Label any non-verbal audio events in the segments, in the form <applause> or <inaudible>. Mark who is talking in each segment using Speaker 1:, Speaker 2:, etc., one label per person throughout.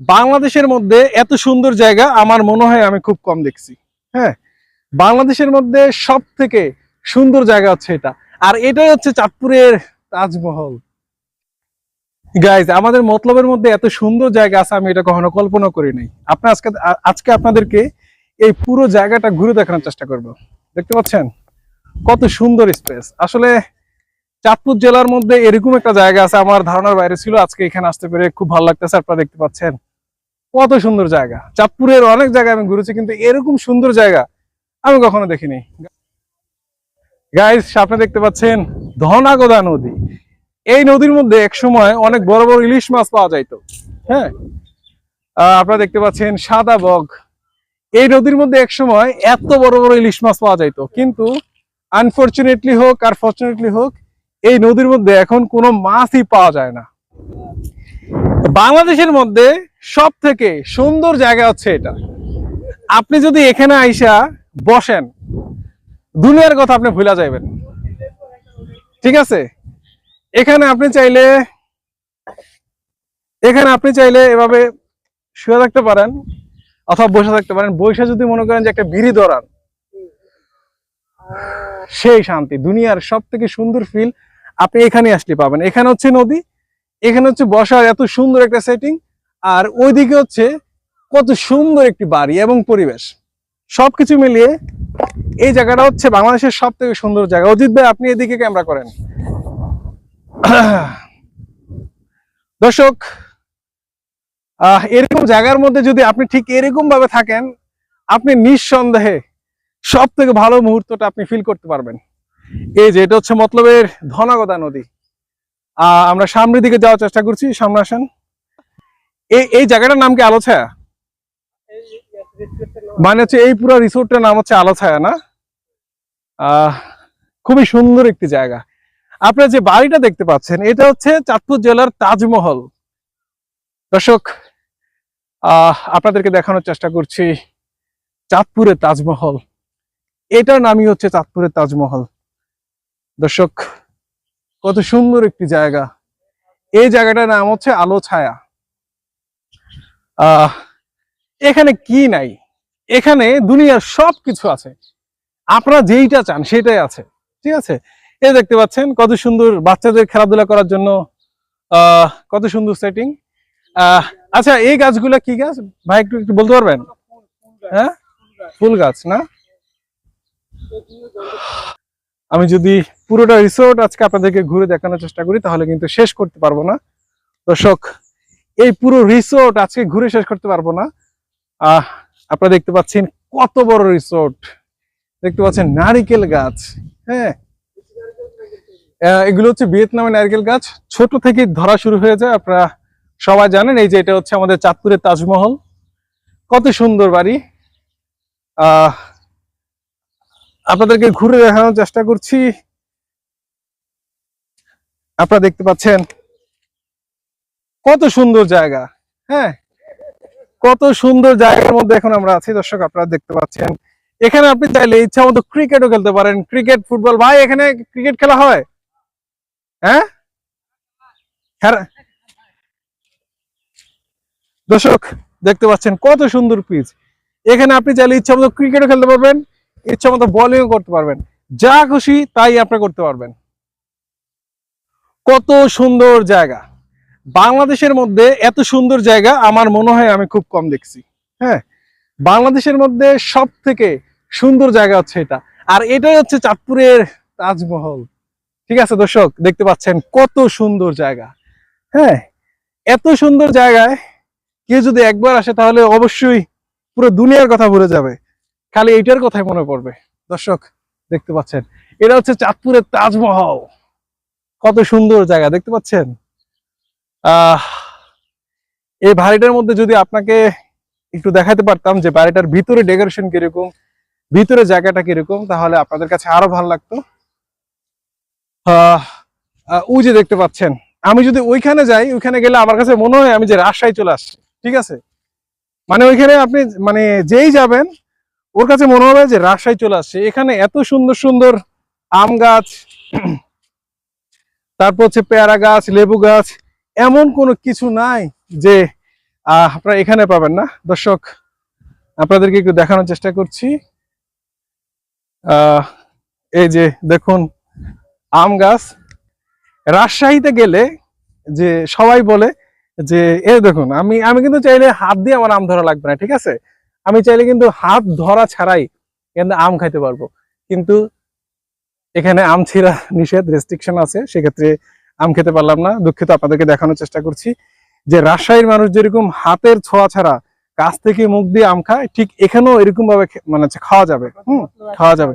Speaker 1: বাংলাদেশের মধ্যে এত সুন্দর জায়গা আমার মনে হয় আমি খুব কম দেখছি। হ্যাঁ বাংলাদেশের মধ্যে সব থেকে সুন্দর জায়গা হচ্ছে এটা। আর এটাই হচ্ছে চাঁদপুরের তাজমহল। গাইজ আমাদের মতলবের মধ্যে এত সুন্দর জায়গা আছে, আমি এটা কখনো কল্পনা করি নাই। আপনি, আজকে আজকে আপনাদেরকে এই পুরো জায়গাটা ঘুরে দেখানোর চেষ্টা করব। দেখতে পাচ্ছেন? কত সুন্দর স্পেস আসলে চাঁদপুর জেলার মধ্যে এরকম একটা জায়গা আছে, আমার ধারণার বাইরে ছিল, আজকে এখানে আসতে পেরে খুব ভালো লাগতেছে, আপনারা দেখতে পাচ্ছেন। কত সুন্দর জায়গা। চাঁদপুরের অনেক জায়গায় আমি ঘুরেছি, কিন্তু এরকম সুন্দর জায়গা আমি কখনো দেখিনি। গাইস সামনে দেখতে পাচ্ছেন ধনাগদা নদী। এই নদীর মধ্যে এক সময় অনেক বড় বড় ইলিশ মাছ পাওয়া যাইতো। হ্যাঁ? আপনারা দেখতে পাচ্ছেন সাদা বগ এই নদীর মধ্যে এক সময় এত বড় বড় ইলিশ মাছ পাওয়া যাইতো। কিন্তু আনফরচুনেটলি হোক আর ফর্চুনেটলি হোক, এই নদীর মধ্যে এখন কোনো মাছই পাওয়া যায় না। বাংলাদেশের মধ্যে সব থেকে সুন্দর জায়গা হচ্ছে এটা। আপনি যদি এখানে আইসা বসেন, দুনিয়ার কথা আপনি ভুলা যাইবেন। ঠিক আছে? এখানে আপনি চাইলে, এখানে আপনি চাইলে এভাবে শুয়ে থাকতে পারেন, অথবা বসে থাকতে পারেন। বৈশা যদি মনে করেন যে একটা বিড়ি দৌড়ান সেই শান্তি, দুনিয়ার সব থেকে সুন্দর ফিল আপনি এখানে আসলে পাবেন। এখানে হচ্ছে নদী, এখানে হচ্ছে বসার এত সুন্দর একটা সেটিং আর ওইদিকে হচ্ছে কত সুন্দর একটি বাড়ি এবং পরিবেশ। সবকিছু মিলিয়ে এই জায়গাটা হচ্ছে বাংলাদেশের সব থেকে সুন্দর জায়গা। অজিত ভাই, আপনি এদিকে ক্যামেরা করেন। <clears throat> দর্শক, আহ, এরকম জায়গার মধ্যে যদি আপনি ঠিক এরকম ভাবে থাকেন, আপনি নিঃসন্দেহে সব থেকে ভালো মুহূর্তটা আপনি ফিল করতে পারবেন। এই যে, এটা হচ্ছে মতলবের ধনাগদা নদী। আহ, আমরা সামনের দিকে যাওয়ার চেষ্টা করছি। সামনে আসেন। এই এই জায়গাটার নাম কি আলো ছায়া মানে হচ্ছে এই পুরো রিসোর্টটার নাম হচ্ছে আলো ছায়া না খুবই সুন্দর একটি জায়গা। আপনারা যে বাড়িটা দেখতে পাচ্ছেন, এটা হচ্ছে চাঁদপুর জেলার তাজমহল। দর্শক আপনাদেরকে দেখানোর চেষ্টা করছি চাঁদপুরের তাজমহল। এটার নামই হচ্ছে চাঁদপুরের তাজমহল। দর্শক, কত সুন্দর একটি জায়গা। এই জায়গাটার নাম হচ্ছে আলো ছায়া এখানে কি নাই? এখানে দুনিয়ার সব কিছু আছে। আপনারা যেইটা চান সেটাই আছে। ঠিক আছে? এই দেখতে পাচ্ছেন কত সুন্দর বাচ্চাদের খেলাধুলা করার জন্য কত সুন্দর সেটিং আচ্ছা এই গাছগুলা কি গাছ? ভাই, একটু একটু বলতে পারবেন? হ্যাঁ? ফুল গাছ, না? আমি যদি পুরোটা রিসোর্ট আজকে আপনাদেরকে ঘুরে দেখানোর চেষ্টা করি, তাহলে কিন্তু শেষ করতে পারব না। দর্শক এই পুরো রিসোর্ট আজকে ঘুরে শেষ করতে পারব না। আহ, আপনারা দেখতে পাচ্ছেন কত বড় রিসোর্ট দেখতে পাচ্ছেন নারিকেল গাছ হ্যাঁ। এগুলো হচ্ছে ভিয়েতনামের নারকেল গাছ। ছোট থেকে ধরা শুরু হয়ে যায়, আপনারা সবাই জানেন। এই যে এটা হচ্ছে আমাদের চাঁদপুরের তাজমহল। কত সুন্দর বাড়ি। আপনাদেরকে ঘুরে দেখানোর চেষ্টা করছি। আপনারা দেখতে পাচ্ছেন কত সুন্দর জায়গা হ্যাঁ? কত সুন্দর জায়গার মধ্যে এখন আমরা আছি, দর্শক আপনারা দেখতে পাচ্ছেন। এখানে আপনি চাইলে ইচ্ছা মতো ক্রিকেটও খেলতে পারেন। ক্রিকেট ফুটবল ভাই, এখানে ক্রিকেট খেলা হয়? হ্যাঁ? হ্যাঁ? দর্শক, দেখতে পাচ্ছেন কত সুন্দর পিচ এখানে আপনি চাইলে ইচ্ছা মতো ক্রিকেটও খেলতে পারবেন ইচ্ছা মতো বোলিংও করতে পারবেন। যা খুশি তাই আপনি করতে পারবেন। কত সুন্দর জায়গা। বাংলাদেশের মধ্যে এত সুন্দর জায়গা আমার মনে হয় আমি খুব কম দেখছি। হ্যাঁ বাংলাদেশের মধ্যে সব থেকে সুন্দর জায়গা হচ্ছে এটা। আর এটাই হচ্ছে চাঁদপুরের তাজমহল। ঠিক আছে দর্শক, দেখতে পাচ্ছেন কত সুন্দর জায়গা। হ্যাঁ এত সুন্দর জায়গায় কেউ যদি একবার আসে তাহলে অবশ্যই পুরো দুনিয়ার কথা ভুলে যাবে। খালি এইটার কথাই মনে পড়বে। দর্শক, দেখতে পাচ্ছেন, এটা হচ্ছে চাঁদপুরের তাজমহল। কত সুন্দর জায়গা, দেখতে পাচ্ছেন? এই বাড়িটার মধ্যে যদি আপনাকে একটু দেখাতে পারতাম যে বাড়িটার ভিতরে ডেকোরেশন কীরকম, ভিতরে জায়গাটা কীরকম, তাহলে আপনাদের কাছে আরও ভালো লাগতো। ওই যে দেখতে পাচ্ছেন, আমি যদি ওইখানে যাই, ওইখানে গেলে আমার কাছে মনে হয় আমি যে রাজশাহী চলে আসছি, ঠিক আছে? মানে ওইখানে আপনি মানে যেই যাবেন, ওর কাছে মনে হবে যে রাজশাহী চলে আসছে। এখানে এত সুন্দর সুন্দর আম গাছ, তারপর হচ্ছে পেয়ারা গাছ, লেবু গাছ এমন কোনো কিছু নাই যে আপনারা এখানে পাবেন না। দর্শক, আপনাদেরকে একটু দেখানোর চেষ্টা করছি। এই যে দেখুন, আম গাছ। রাজশাহীতে গেলে যে সবাই বলে যে, এই দেখুন, আমি আমি কিন্তু চাইলে হাত দিয়ে আমার আম ধরা লাগবে না, ঠিক আছে? আমি চাইলে কিন্তু হাত ধরা ছাড়াই কিন্তু আম খাইতে পারব। কিন্তু এখানে আম ছিঁড়া নিষেধ রেস্ট্রিকশন আছে। সেক্ষেত্রে আম খেতে পারলাম না দুঃখিত আপনাদেরকে দেখানোর চেষ্টা করছি যে রাজশাহীর মানুষ যেরকম হাতের ছোঁয়া ছাড়া গাছ থেকে মুখ দিয়ে আম খায় ঠিক এখানেও এরকম ভাবে মানে হচ্ছে খাওয়া যাবে হুম খাওয়া যাবে।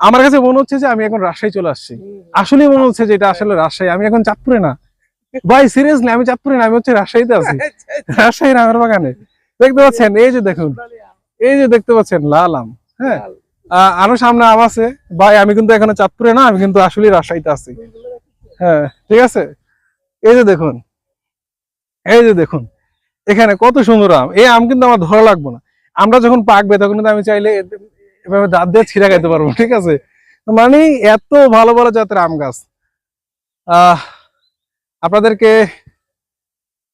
Speaker 1: আমার কাছে মনে হচ্ছে যে আমি এখন রাজশাহী চলে আসছি। আসলে মনে হচ্ছে যে এটা আসলে রাজশাহী আমি এখন চাঁদপুরে না। ভাই সিরিয়াসলি আমি চাঁদপুরে না আমি হচ্ছে রাজশাহীতে আছি। রাজশাহীর আমের বাগানে দেখতে পাচ্ছেন এই যে দেখুন এই যে দেখতে পাচ্ছেন লাল আম হ্যাঁ। আহ, আরও সামনে আম আছে। ভাই আমি কিন্তু এখনও চাঁদপুরে না আমি কিন্তু আসলে রাজশাহীতে আছি। হ্যাঁ ঠিক আছে? এই যে দেখুন, এই যে দেখুন, এখানে কত সুন্দর আম। এই আম কিন্তু আমার ধরা লাগবো না। আমরা যখন পাকবে তখন কিন্তু আমি চাইলে এভাবে দাঁত দিয়ে ছিঁড়ে খাইতে পারব, ঠিক আছে? মানে এত ভালো ভালো জাতের আম গাছ। আহ, আপনাদেরকে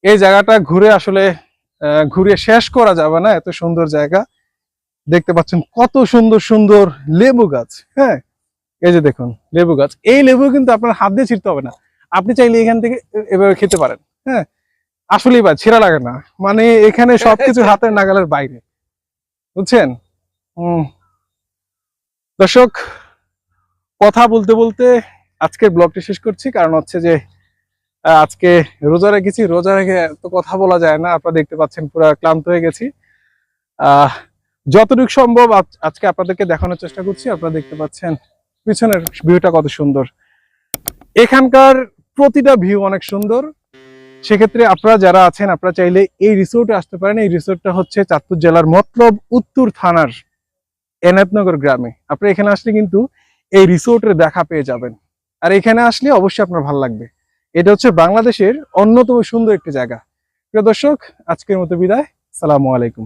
Speaker 1: এই জায়গাটা ঘুরে আসলে ঘুরে শেষ করা যাবে না। এত সুন্দর জায়গা। দেখতে পাচ্ছেন কত সুন্দর সুন্দর লেবু গাছ হ্যাঁ? এই যে দেখুন লেবু গাছ। এই লেবু কিন্তু আপনার হাত দিয়ে ছিঁড়তে হবে না। আপনি চাইলে এখান থেকে এভাবে খেতে পারেন হ্যাঁ? আসলেই বা ছেঁড়া লাগে না। মানে এখানে <laughs> সবকিছু হাতের নাগালের বাইরে। বুঝছেন? দর্শক কথা বলতে বলতে আজকের ব্লগটি শেষ করছি। কারণ হচ্ছে যে আজকে রোজা রেখেছি। রোজা রেখে তো কথা বলা যায় না। আপনারা দেখতে পাচ্ছেন পুরো ক্লান্ত হয়ে গেছি। আহ যতটুকু সম্ভব আজ- আজকে আপনাদেরকে দেখানোর চেষ্টা করছি। আপনারা দেখতে পাচ্ছেন পিছনের ভিউটা কত সুন্দর। এখানকার প্রতিটা ভিউ অনেক সুন্দর। সেক্ষেত্রে আপনারা যারা আছেন, আপনারা চাইলে এই রিসোর্টে আসতে পারেন। এই রিসোর্টটা হচ্ছে চাঁদপুর জেলার মতলব উত্তর থানার এনায়তনগর গ্রামে। আপনারা এখানে আসলে কিন্তু এই রিসোর্টের দেখা পেয়ে যাবেন। আর এখানে আসলে অবশ্যই আপনার ভালো লাগবে। এটা হচ্ছে বাংলাদেশের অন্যতম সুন্দর একটি জায়গা। প্রিয় দর্শক, আজকের মতো বিদায়। সালামু আলাইকুম।